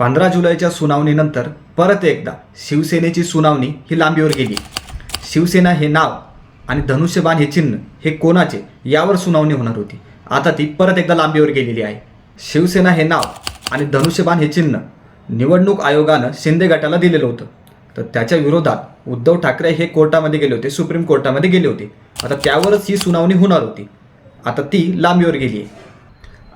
पंधरा जुलैच्या सुनावणीनंतर परत एकदा शिवसेनेची सुनावणी ही लांबीवर गेली. शिवसेना हे नाव आणि धनुष्यबाण हे चिन्ह हे कोणाचे यावर सुनावणी होणार होती. आता ती परत एकदा लांबीवर गेलेली आहे. शिवसेना हे नाव आणि धनुष्यबाण हे चिन्ह निवडणूक आयोगानं शिंदे गटाला दिलेलं होतं. तर त्याच्या विरोधात उद्धव ठाकरे हे कोर्टामध्ये गेले होते सुप्रीम कोर्टामध्ये गेले होते. आता त्यावरच ही सुनावणी होणार होती. आता ती लांबीवर गेली आहे.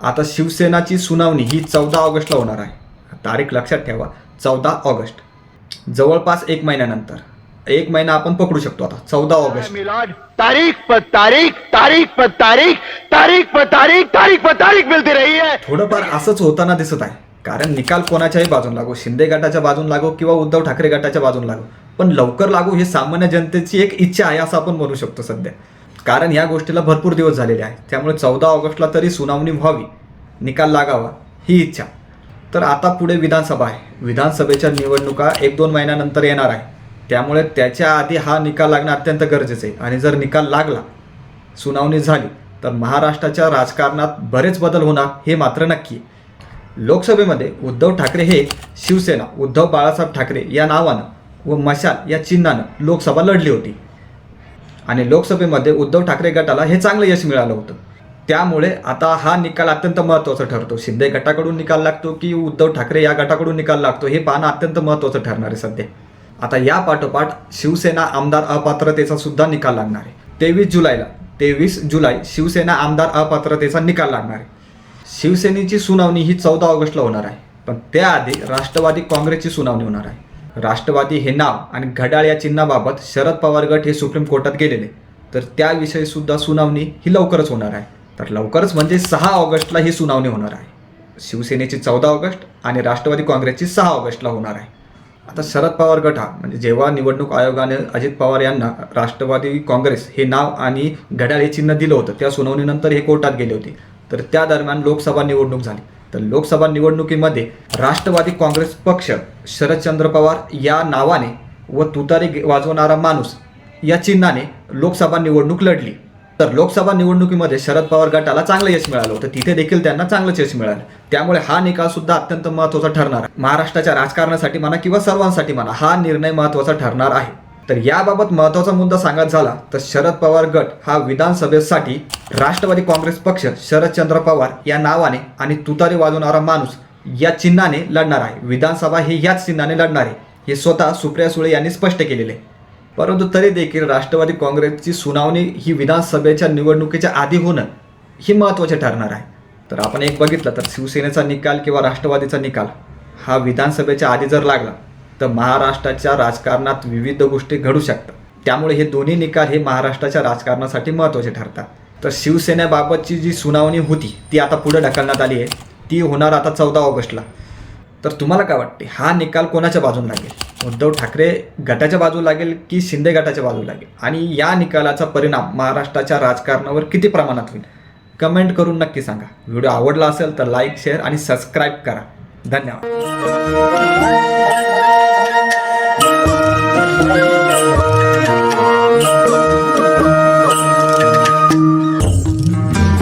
आता शिवसेनाची सुनावणी ही चौदा ऑगस्टला होणार आहे. तारीख लक्षात ठेवा चौदा ऑगस्ट. जवळपास एक महिन्यानंतर. एक महिना आपण पकडू शकतो आता चौदा ऑगस्ट. तारीख पर तारीख तारीख पर तारीख तारीख पर तारीख तारीख पर तारीख मिलती रही है। थोडंफार असंच होताना दिसत आहे. कारण निकाल कोणाच्याही बाजून लागो शिंदे गटाच्या बाजून लागो किंवा उद्धव ठाकरे गटाच्या बाजून लागो. पण लवकर लागू हे सामान्य जनतेची एक इच्छा आहे असं आपण म्हणू शकतो सध्या. कारण या गोष्टीला भरपूर दिवस झालेले आहे त्यामुळे चौदा ऑगस्टला तरी सुनावणी व्हावी. निकाल लागावा ही इच्छा. तर आता पुढे विधानसभा आहे. विधानसभेच्या निवडणुका एक दोन महिन्यानंतर येणार आहे. त्यामुळे त्याच्या आधी हा निकाल लागणं अत्यंत गरजेचं आहे. आणि जर निकाल लागला सुनावणी झाली तर महाराष्ट्राच्या राजकारणात बरेच बदल होणार हे मात्र नक्की लोकसभेमध्ये उद्धव ठाकरे हे शिवसेना उद्धव बाळासाहेब ठाकरे या नावानं व मशाल या चिन्हानं लोकसभा लढली होती. आणि लोकसभेमध्ये उद्धव ठाकरे गटाला हे चांगलं यश मिळालं होतं. त्यामुळे आता हा निकाल अत्यंत महत्त्वाचा ठरतो. शिंदे गटाकडून निकाल लागतो की उद्धव ठाकरे या गटाकडून निकाल लागतो हे पाहणं अत्यंत महत्त्वाचं ठरणार आहे सध्या. आता या पाठोपाठ शिवसेना आमदार अपात्रतेचा सुद्धा निकाल लागणार आहे. तेवीस जुलैला तेवीस जुलै शिवसेना आमदार अपात्रतेचा निकाल लागणार आहे. शिवसेनेची सुनावणी ही चौदा ऑगस्टला होणार आहे. पण त्याआधी राष्ट्रवादी काँग्रेसची सुनावणी होणार आहे. राष्ट्रवादी हे नाव आणि घड्याळ या चिन्हाबाबत शरद पवार गट हे सुप्रीम कोर्टात गेलेले. तर त्याविषयी सुद्धा सुनावणी ही लवकरच होणार आहे. तर लवकरच म्हणजे सहा ऑगस्टला ही सुनावणी होणार आहे. शिवसेनेची चौदा ऑगस्ट आणि राष्ट्रवादी काँग्रेसची सहा ऑगस्टला होणार आहे. आता शरद पवार गट हा म्हणजे जेव्हा निवडणूक आयोगाने अजित पवार यांना राष्ट्रवादी काँग्रेस हे नाव आणि घड्याळ हे चिन्ह दिलं होतं त्या सुनावणीनंतर हे कोर्टात गेले होते. तर त्या दरम्यान लोकसभा निवडणूक झाली. तर लोकसभा निवडणुकीमध्ये राष्ट्रवादी काँग्रेस पक्ष शरदचंद्र पवार या नावाने व तुतारी वाजवणारा माणूस या चिन्हाने लोकसभा निवडणूक लढली. तर लोकसभा निवडणुकीमध्ये शरद पवार गटाला चांगलं यश मिळालं होतं. तिथे देखील त्यांना चांगलंच यश मिळालं. त्यामुळे हा निकाल सुद्धा अत्यंत महत्त्वाचा ठरणार महाराष्ट्राच्या राजकारणासाठी म्हणा किंवा सर्वांसाठी म्हणा हा निर्णय महत्त्वाचा ठरणार आहे. तर याबाबत महत्त्वाचा मुद्दा सांगत झाला तर शरद पवार गट हा विधानसभेसाठी राष्ट्रवादी काँग्रेस पक्ष शरदचंद्र पवार या नावाने आणि तुतारी वाजवणारा माणूस या चिन्हाने लढणार आहे. विधानसभा हे याच चिन्हाने लढणार आहे. हे स्वतः सुप्रिया सुळे यांनी स्पष्ट केलेले आहे. परंतु तरी देखील राष्ट्रवादी काँग्रेसची सुनावणी ही विधानसभेच्या निवडणुकीच्या आधी होणं हे महत्त्वाचे ठरणार आहे. तर आपण एक बघितलं तर शिवसेनेचा निकाल किंवा राष्ट्रवादीचा निकाल हा विधानसभेच्या आधी जर लागला तर महाराष्ट्राच्या राजकारणात विविध गोष्टी घडू शकतात. त्यामुळे हे दोन्ही निकाल हे महाराष्ट्राच्या राजकारणासाठी महत्त्वाचे ठरतात. तर शिवसेनेबाबतची जी सुनावणी होती ती आता पुढे ढकलण्यात आली आहे. ती होणार आता चौदा ऑगस्टला. तर तुम्हाला काय वाटते? हा निकाल कोणाच्या बाजून लागेल? उद्धव ठाकरे गटाच्या बाजू लागेल की शिंदे गटाच्या बाजू लागेल? आणि या निकालाचा परिणाम महाराष्ट्राच्या राजकारणावर किती प्रमाणात होईल? कमेंट करून नक्की सांगा. व्हिडिओ आवडला असेल तर लाईक शेअर आणि सबस्क्राईब करा. धन्यवाद.